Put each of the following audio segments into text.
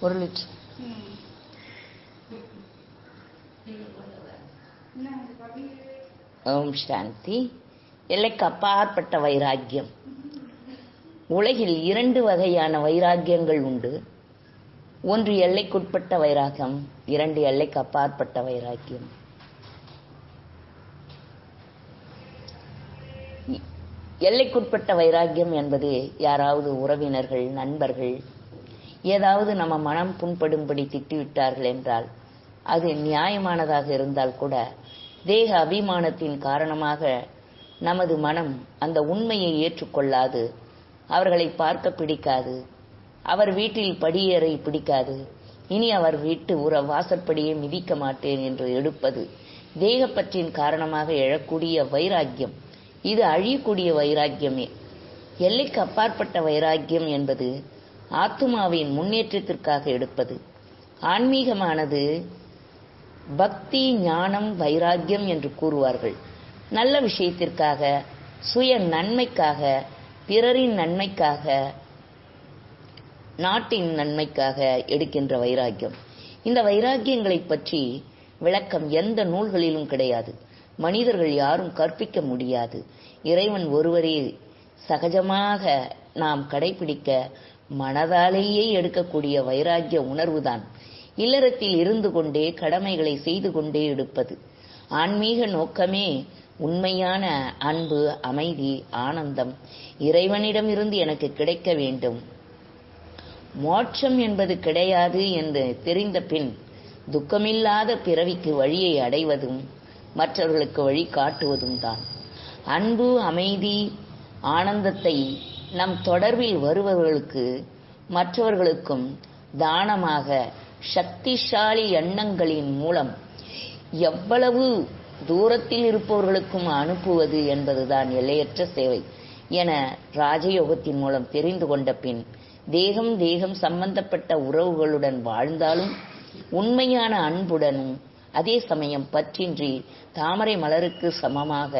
ஒரு லிட்டர். ஓம் சாந்தி. எல்லைக்கு அப்பாற்பட்ட வைராக்கியம். உலகில் இரண்டு வகையான வைராக்கியங்கள் உண்டு. ஒன்று எல்லைக்குட்பட்ட வைராக்கியம் இரண்டு எல்லைக்கு அப்பாற்பட்ட வைராக்கியம். எல்லைக்குட்பட்ட வைராக்கியம் என்பது யாராவது உறவினர்கள் நண்பர்கள் ஏதாவது நம்ம மனம் புண்படும்படி திட்டிவிட்டார்கள் என்றால் அது நியாயமானதாக இருந்தால் கூட தேக அபிமானத்தின் காரணமாக நமது மனம் அந்த உண்மையை ஏற்றுக்கொள்ளாது அவர்களை பார்க்க பிடிக்காது அவர் வீட்டில் படியேறை பிடிக்காது இனி அவர் வீட்டு உற வாசற்படியே மிதிக்க மாட்டேன் என்று எடுப்பது தேகப்பற்றின் காரணமாக எழக்கூடிய வைராக்கியம். இது அழியக்கூடிய வைராக்கியமே. எல்லைக்கு அப்பாற்பட்ட வைராக்கியம் என்பது ஆத்துமாவின் முன்னேற்றத்திற்காக எடுப்பது. ஆன்மீகமானது பக்தி ஞானம் வைராக்கியம் என்று கூறுவார்கள். நல்ல விஷயத்திற்காக சுய நன்மைக்காக பிறரின் நன்மைக்காக நாட்டின் நன்மைக்காக எடுக்கின்ற வைராக்கியம். இந்த வைராக்கியங்களை பற்றி விளக்கம் எந்த நூல்களிலும் கிடையாது. மனிதர்கள் யாரும் கற்பிக்க முடியாது. இறைவன் ஒருவரே சகஜமாக நாம் கடைபிடிக்க மனதாலேயே எடுக்கக்கூடிய வைராக்கிய உணர்வுதான். இல்லறத்தில் இருந்து கொண்டே கடமைகளை செய்து கொண்டே எடுப்பது. ஆன்மீக நோக்கமே உண்மையான அன்பு அமைதி ஆனந்தம் இறைவனிடமிருந்து எனக்கு கிடைக்க வேண்டும். மோட்சம் என்பது கிடையாது என்று தெரிந்த பின் துக்கமில்லாத பிறவிக்கு வழியை அடைவதும் மற்றவர்களுக்கு வழி காட்டுவதும் தான். அன்பு அமைதி ஆனந்தத்தை நம் தொடர்பில் வருபவர்களுக்கு மற்றவர்களுக்கும் தானமாக சக்திசாலி எண்ணங்களின் மூலம் எவ்வளவு தூரத்தில் இருப்பவர்களுக்கும் அனுப்புவது என்பதுதான் எல்லையற்ற சேவை என ராஜயோகத்தின் மூலம் தெரிந்து கொண்ட பின் தேகம் தேகம் சம்பந்தப்பட்ட உறவுகளுடன் வாழ்ந்தாலும் உண்மையான அன்புடனும் அதே சமயம் பற்றின்றி தாமரை மலருக்கு சமமாக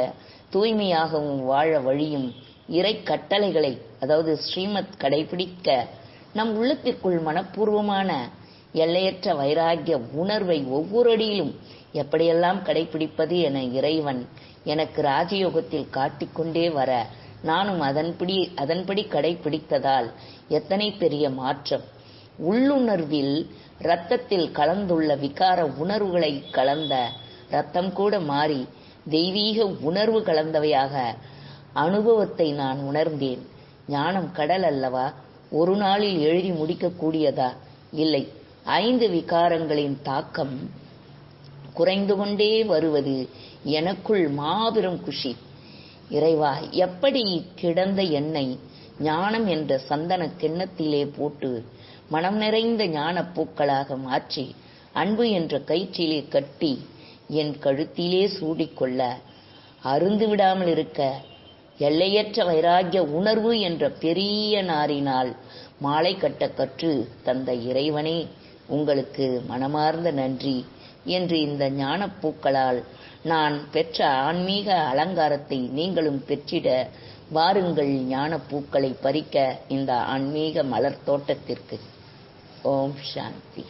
தூய்மையாகவும் வாழ வழியும் இறை கட்டளைகளை அதாவது ஸ்ரீமத் கடைபிடிக்க நம் உள்ளத்திற்குள் மனப்பூர்வமான எல்லையற்ற வைராகிய உணர்வை ஒவ்வொரு அடியிலும் எப்படியெல்லாம் கடைபிடிப்பது என இறைவன் எனக்கு ராஜயோகத்தில் காட்டிக்கொண்டே வர நானும் அதன்படி அதன்படி கடைபிடித்ததால் எத்தனை பெரிய மாற்றம். உள்ளுணர்வில் இரத்தத்தில் கலந்துள்ள விகார உணர்வுகளை கலந்த ரத்தம் கூட மாறி தெய்வீக உணர்வு கலந்தவையாக அனுபவத்தை நான் உணர்ந்தேன். ஞானம் கடல் அல்லவா? ஒரு நாளில் எழுதி முடிக்கக்கூடியதா? இல்லை. ஐந்து விகாரங்களின் தாக்கம் குறைந்து கொண்டே வருவது எனக்குள் மாபெரும் குஷி. இறைவா எப்படி கிடந்த என்னை ஞானம் என்ற சந்தன கிண்ணத்திலே போட்டு மனம் நிறைந்த ஞான பூக்களாக மாற்றி அன்பு என்ற கயிற்றிலே கட்டி என் கழுத்திலே சூடிக்கொள்ள அருந்து விடாமல் இருக்க எல்லையற்ற வைராகிய உணர்வு என்ற பெரிய நாரினால் மாலை கட்ட கற்று தந்த இறைவனே உங்களுக்கு மனமார்ந்த நன்றி என்று இந்த ஞானப்பூக்களால் நான் பெற்ற ஆன்மீக அலங்காரத்தை நீங்களும் பெற்றிட வாருங்கள் ஞானப்பூக்களை பறிக்க இந்த ஆன்மீக மலர் தோட்டத்திற்கு. ஓம் சாந்தி